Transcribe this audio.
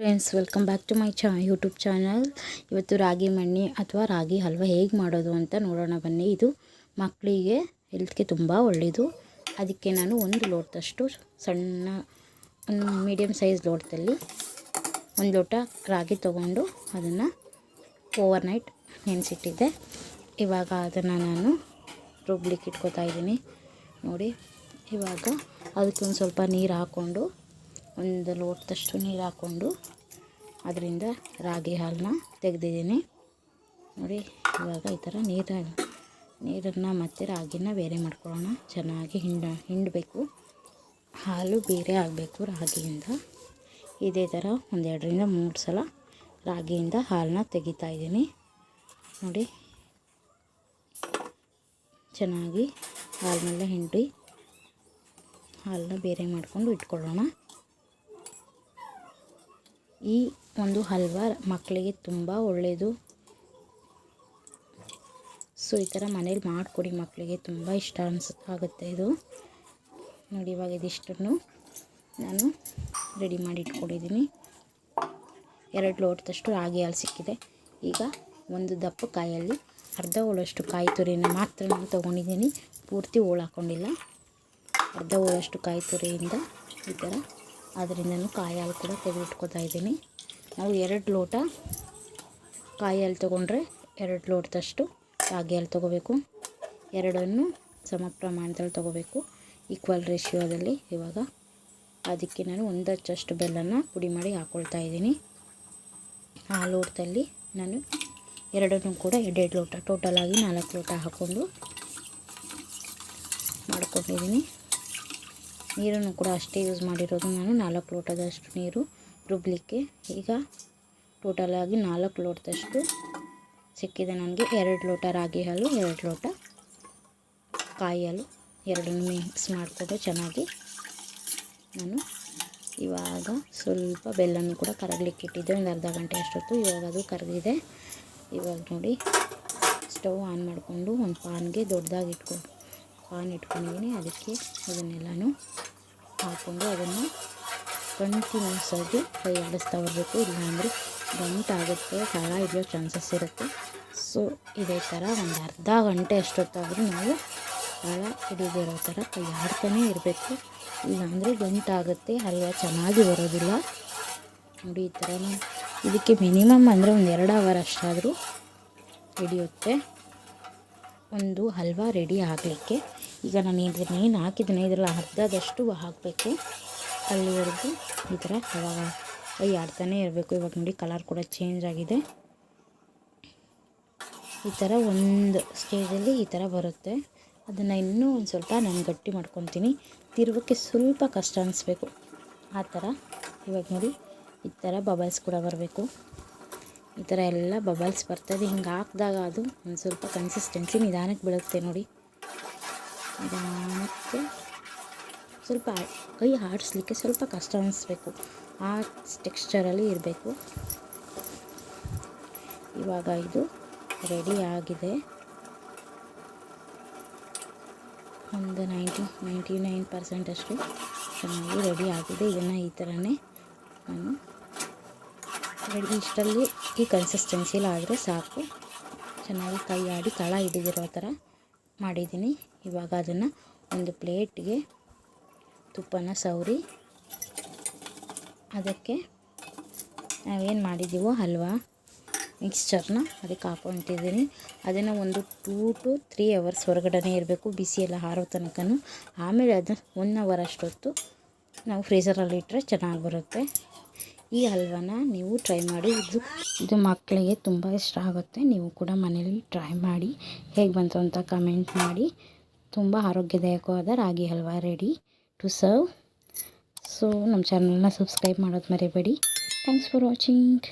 Friends welcome back to my ಚಾ YouTube channel ಇವತ್ತು ರಾಗಿ ಮಣ್ಣಿ ಅಥವಾ ರಾಗಿ ಹಲ್ವ ಹೇಗೆ ಮಾಡೋದು ಅಂತ ನೋಡೋಣ ಬನ್ನಿ. ಇದು ಮಕ್ಕಳಿಗೆ ಹೆಲ್ತ್ಗೆ ತುಂಬ ಒಳ್ಳೆಯದು ಅದಕ್ಕೆ ನಾನು ಒಂದು ಲೋಟದಷ್ಟು ಸಣ್ಣ, ಒಂದು ಮೀಡಿಯಮ್ ಸೈಜ್ ಲೋಟದಲ್ಲಿ ಒಂದು ಲೋಟ ರಾಗಿ ತೊಗೊಂಡು ಅದನ್ನು ಓವರ್ ನೈಟ್ ನೆನೆಸಿಟ್ಟಿದ್ದೆ. ಇವಾಗ ಅದನ್ನು ನಾನು ರುಬ್ಲಿಕ್ಕೆ ಇಟ್ಕೋತಾ ಇದ್ದೀನಿ. ನೋಡಿ, ಇವಾಗ ಅದಕ್ಕೆ ಒಂದು ಸ್ವಲ್ಪ ನೀರು ಹಾಕ್ಕೊಂಡು ಒಂದು ಲೋಟದಷ್ಟು ನೀರು ಹಾಕ್ಕೊಂಡು ಅದರಿಂದ ರಾಗಿ ಹಾಲನ್ನ ತೆಗೆದಿದ್ದೀನಿ. ನೋಡಿ, ಇವಾಗ ಈ ಥರ ನೀರು ನೀರನ್ನು ಮತ್ತು ರಾಗಿನ ಬೇರೆ ಮಾಡ್ಕೊಳ್ಳೋಣ. ಚೆನ್ನಾಗಿ ಹಿಂಡ, ಹಿಂಡಬೇಕು. ಹಾಲು ಬೇರೆ ಆಗಬೇಕು ರಾಗಿಯಿಂದ. ಇದೇ ಥರ ಒಂದೆರಡರಿಂದ ಮೂರು ಸಲ ರಾಗಿಯಿಂದ ಹಾಲನ್ನ ತೆಗಿತಾ ಇದ್ದೀನಿ. ನೋಡಿ, ಚೆನ್ನಾಗಿ ಹಾಲನ್ನೆಲ್ಲ ಹಿಂಡಿ ಹಾಲನ್ನ ಬೇರೆ ಮಾಡಿಕೊಂಡು ಇಟ್ಕೊಳ್ಳೋಣ. ಈ ಒಂದು ಹಲ್ವಾ ಮಕ್ಕಳಿಗೆ ತುಂಬ ಒಳ್ಳೆಯದು ಸೊ ಈ ಥರ ಮನೇಲಿ ಮಾಡಿಕೊಡಿ ಮಕ್ಕಳಿಗೆ ತುಂಬ ಇಷ್ಟ ಅನ್ಸ ಆಗುತ್ತೆ ಇದು. ನೋಡಿ, ಇವಾಗ ಇದಿಷ್ಟನ್ನು ನಾನು ರೆಡಿ ಮಾಡಿ ಇಟ್ಕೊಂಡಿದ್ದೀನಿ. ಎರಡು ಲೋಟದಷ್ಟು ರಾಗಿ ಹಾಲು ಸಿಕ್ಕಿದೆ. ಈಗ ಒಂದು ದಪ್ಪ ಕಾಯಲ್ಲಿ ಅರ್ಧ ಹೋಳಷ್ಟು ಕಾಯಿ ತುರಿನ ಮಾತ್ರ ನಾನು ತೊಗೊಂಡಿದ್ದೀನಿ. ಪೂರ್ತಿ ಹೋಳು ಹಾಕ್ಕೊಂಡಿಲ್ಲ ಅರ್ಧ ಹೋಳಷ್ಟು ಕಾಯಿ ತುರಿಯಿಂದ ಈ ಥರ ಅದರಿಂದನೂ ಕಾಯಿ ಹಾಲು ಕೂಡ ತೆಗೆದಿಟ್ಕೋತಾ ಇದ್ದೀನಿ. ನಾವು ಎರಡು ಲೋಟ ಕಾಯಿ ಹಾಲು ತೊಗೊಂಡ್ರೆ ಎರಡು ಲೋಟದಷ್ಟು ರಾಗಿ ಹಾಲು ತೊಗೋಬೇಕು. ಎರಡನ್ನು ಸಮ ಪ್ರಮಾಣದಲ್ಲಿ ತೊಗೋಬೇಕು. ಈಕ್ವಲ್ ರೇಷಿಯೋದಲ್ಲಿ ಇವಾಗ ಅದಕ್ಕೆ ನಾನು ಒಂದು ಹಚ್ಚಷ್ಟು ಬೆಲ್ಲನ ಪುಡಿ ಮಾಡಿ ಹಾಕ್ಕೊಳ್ತಾ ಇದ್ದೀನಿ. ಆ ಲೋಟದಲ್ಲಿ ನಾನು ಎರಡನ್ನೂ ಕೂಡ ಎರಡೆರಡು ಲೋಟ ಟೋಟಲಾಗಿ ನಾಲ್ಕು ಲೋಟ ಹಾಕ್ಕೊಂಡು ಮಾಡ್ಕೊಂಡಿದ್ದೀನಿ. ನೀರನ್ನು ಕೂಡ ಅಷ್ಟೇ ಯೂಸ್ ಮಾಡಿರೋದು ನಾನು. ನಾಲ್ಕು ಲೋಟದಷ್ಟು ನೀರು ರುಬ್ಬಲಿಕ್ಕೆ ಈಗ ಟೋಟಲಾಗಿ ನಾಲ್ಕು ಲೋಟದಷ್ಟು ಸಿಕ್ಕಿದೆ ನನಗೆ. ಎರಡು ಲೋಟ ರಾಗಿ ಹಾಲು, ಎರಡು ಲೋಟ ಕಾಯಿ ಹಾಲು. ಎರಡನ್ನು ಮಿಕ್ಸ್ ಮಾಡಿಕೊಂಡು ಚೆನ್ನಾಗಿ. ನಾನು ಇವಾಗ ಸ್ವಲ್ಪ ಬೆಲ್ಲನೂ ಕೂಡ ಕರಗಲಿಕ್ಕೆ ಇಟ್ಟಿದ್ದೆ. ಒಂದು ಅರ್ಧ ಗಂಟೆ ಅಷ್ಟೊತ್ತು ಇವಾಗ ಅದು ಕರಗಿದೆ ಇವಾಗ ನೋಡಿ, ಸ್ಟವ್ ಆನ್ ಮಾಡಿಕೊಂಡು ಒಂದು ಪಾನ್ಗೆ ದೊಡ್ಡದಾಗಿ ಇಟ್ಕೊಂಡು ಪಾನ್ ಇಟ್ಕೊಂಡಿದ್ದೀನಿ. ಅದಕ್ಕೆ ಅದನ್ನೆಲ್ಲನೂ ಹಾಕ್ಕೊಂಡು ಅದನ್ನು ಕಂಟಿನ್ಯೂಸ್ ಆಗಿ ಕೈ ಆಡಿಸ್ತಾ ಬರಬೇಕು. ಇಲ್ಲಾಂದರೆ ಗಂಟಾಗುತ್ತೆ ತಳ ಇದೆಯೋ ಚಾನ್ಸಸ್ ಇರುತ್ತೆ. ಸೊ ಇದೇ ಥರ ಒಂದು ಅರ್ಧ ಗಂಟೆ ಅಷ್ಟೊತ್ತಾದರೂ ನಾವು ತಳ ಹಿಡಿದಿರೋ ಥರ ಕೈ ಆಡ್ತಾನೇ ಇರಬೇಕು. ಇಲ್ಲಾಂದರೆ ಗಂಟಾಗುತ್ತೆ, ಹಲ್ವ ಚೆನ್ನಾಗಿ ಬರೋದಿಲ್ಲ. ನೋಡಿ, ಈ ಥರ ಇದಕ್ಕೆ ಮಿನಿಮಮ್ ಅಂದರೆ ಒಂದು ಎರಡು ಅವರ್ ಅಷ್ಟಾದರೂ ಹಿಡಿಯುತ್ತೆ. ಒಂದು ಹಲ್ವ ರೆಡಿ ಆಗಲಿಕ್ಕೆ. ಈಗ ನಾನು ಇದನ್ನೇನು ಹಾಕಿದ್ದೀನಿ, ಇದರಲ್ಲಿ ಅರ್ಧದಷ್ಟು ಹಾಕಬೇಕು. ಅಲ್ಲಿವರೆಗೂ ಈ ಥರ ಅವಾಗ ಕೈ ಆಡ್ತಾನೆ ಇರಬೇಕು. ಇವಾಗ ನೋಡಿ ಕಲರ್ ಕೂಡ ಚೇಂಜ್ ಆಗಿದೆ. ಈ ಥರ ಒಂದು ಸ್ಟೇಜಲ್ಲಿ ಈ ಥರ ಬರುತ್ತೆ. ಅದನ್ನು ಇನ್ನೂ ಒಂದು ಸ್ವಲ್ಪ ನಾನು ಗಟ್ಟಿ ಮಾಡ್ಕೊತೀನಿ. ತಿರುವಕ್ಕೆ ಸ್ವಲ್ಪ ಕಷ್ಟ ಅನಿಸ್ಬೇಕು. ಆ ಥರ ಇವಾಗ ನೋಡಿ ಈ ಥರ ಬಬಲ್ಸ್ ಕೂಡ ಬರಬೇಕು. ಈ ಥರ ಎಲ್ಲ ಬಬಲ್ಸ್ ಬರ್ತದೆ. ಹಿಂಗೆ ಹಾಕಿದಾಗ ಅದು ಒಂದು ಸ್ವಲ್ಪ ಕನ್ಸಿಸ್ಟೆನ್ಸಿ ನಿಧಾನಕ್ಕೆ ಬೀಳುತ್ತೆ ನೋಡಿ. ನಿಧಾನಕ್ಕೆ ಸ್ವಲ್ಪ ಕೈ ಆಡಿಸ್ಲಿಕ್ಕೆ ಸ್ವಲ್ಪ ಕಷ್ಟ ಅನಿಸ್ಬೇಕು. ಆ ಟೆಕ್ಸ್ಚರಲ್ಲಿ ಇರಬೇಕು. ಇವಾಗ ಇದು ರೆಡಿ ಆಗಿದೆ. ಒಂದು ನೈಂಟಿ ನೈಂಟಿ ನೈನ್ ಪರ್ಸೆಂಟಷ್ಟು ಚೆನ್ನಾಗಿ ರೆಡಿ ಆಗಿದೆ. ಇದನ್ನು ಈ ಥರನೇ ನಾನು ರೆಡಿ ಇಷ್ಟರಲ್ಲಿ ಈ ಕನ್ಸಿಸ್ಟೆನ್ಸಿಲಿ ಆದರೆ ಸಾಕು. ಚೆನ್ನಾಗಿ ಕೈ ಆಡಿ ತಳ ಹಿಡಿದಿರೋ ಥರ ಮಾಡಿದ್ದೀನಿ. ಇವಾಗ ಅದನ್ನು ಒಂದು ಪ್ಲೇಟ್ಗೆ ತುಪ್ಪನ ಸವರಿ. ಅದಕ್ಕೆ ನಾವೇನು ಮಾಡಿದ್ದೀವೋ ಹಲ್ವಾ ಮಿಕ್ಸ್ಚರ್ನ ಅದಕ್ಕೆ ಹಾಕ್ಕೊತಿದ್ದೀನಿ. ಅದನ್ನು ಒಂದು ಟೂ ಟು ತ್ರೀ ಅವರ್ಸ್ ಹೊರಗಡೆ ಇರಬೇಕು ಬಿಸಿ ಎಲ್ಲ ಹಾರೋ ತನಕ ಆಮೇಲೆ ಅದು ಒನ್ ಅವರ್ ಅಷ್ಟೊತ್ತು ನಾವು ಫ್ರೀಝರಲ್ಲಿ ಇಟ್ಟರೆ ಚೆನ್ನಾಗಿ ಬರುತ್ತೆ. ಈ ಹಲ್ವಾನ ನೀವು ಟ್ರೈ ಮಾಡಿ ಇದು ಇದು ಮಕ್ಕಳಿಗೆ ತುಂಬ ಇಷ್ಟ ಆಗುತ್ತೆ. ನೀವು ಕೂಡ ಮನೇಲಿ ಟ್ರೈ ಮಾಡಿ, ಹೇಗೆ ಬಂತು ಅಂತ ಕಮೆಂಟ್ ಮಾಡಿ. ತುಂಬ ಆರೋಗ್ಯದಾಯಕವಾದ ragi halwa ready to serve so ನಮ್ಮ ಚಾನಲ್ನ ಸಬ್ಸ್ಕ್ರೈಬ್ ಮಾಡೋದು ಮರಿಬೇಡಿ. Thanks for watching